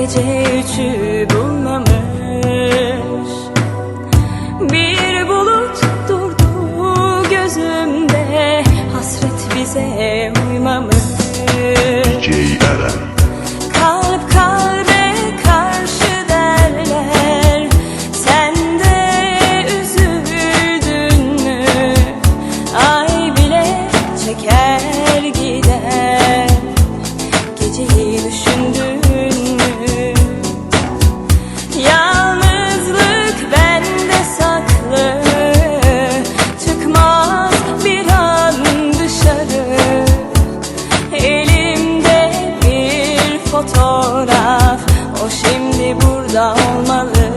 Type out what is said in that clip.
gece üçü bulmamış. Bir bulut durdu gözümde Hasret bize uymamış. DJ Eren. Kalp kalbe karşı derler Sen de üzüldün mü? Ay bile çeker. taraf O şimdi burada olmalı.